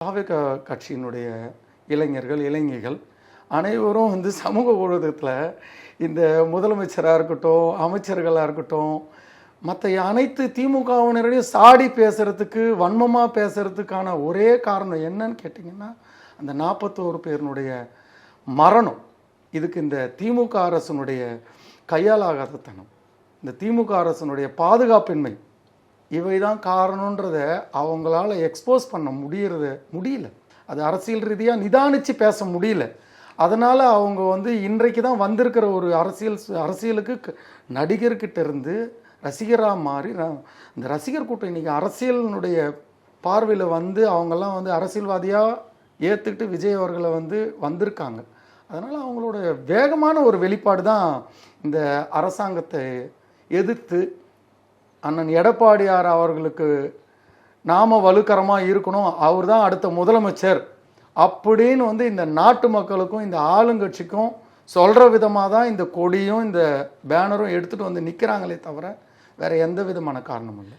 தாவேக கட்சியினுடைய இளைஞர்கள் இளைஞர்கள் அனைவரும் வந்து சமூக ஊடகத்தில் இந்த முதலமைச்சராக இருக்கட்டும் அமைச்சர்களாக இருக்கட்டும் மற்ற அனைத்து திமுகவினரையும் சாடி பேசுறதுக்கு வன்மமாக பேசுறதுக்கான ஒரே காரணம் என்னன்னு கேட்டிங்கன்னா அந்த நாற்பத்தோரு பேருனுடைய மரணம். இதுக்கு இந்த திமுக அரசனுடைய கையாலாகாதத்தனம் இந்த திமுக அரசனுடைய பாதுகாப்பின்மை. இவை தான் காரணன்றத அவங்களால எக்ஸ்போஸ் பண்ண முடியறது முடியல. அது அரசியல் ரீதியாக நிதானித்து பேச முடியல. அதனால் அவங்க வந்து இன்றைக்கு தான் வந்திருக்கிற ஒரு அரசியல் அரசியலுக்கு நடிகர்கிட்ட இருந்து ரசிகராக மாறி இந்த ரசிகர் கூட்டம் இன்றைக்கி அரசியலினுடைய பார்வையில் வந்து அவங்கெல்லாம் வந்து அரசியல்வாதியாக ஏற்றுக்கிட்டு விஜய் அவர்களை வந்து வந்திருக்காங்க. அதனால் அவங்களோட வேகமான ஒரு வெளிப்பாடு தான் இந்த அரசாங்கத்தை எதிர்த்து அண்ணன் எடப்பாடியார் அவர்களுக்கு நாம வலுக்கரமாக இருக்கணும். அவர் தான் அடுத்த முதலமைச்சர். அப்படின்னு வந்து இந்த நாட்டு மக்களுக்கும் இந்த ஆளுங்கட்சிக்கும் சொல்கிற விதமாக தான் இந்த கொடியும் இந்த பேனரும் எடுத்துகிட்டு வந்து நிற்கிறாங்களே தவிர வேறு எந்த விதமான காரணமும் இல்லை.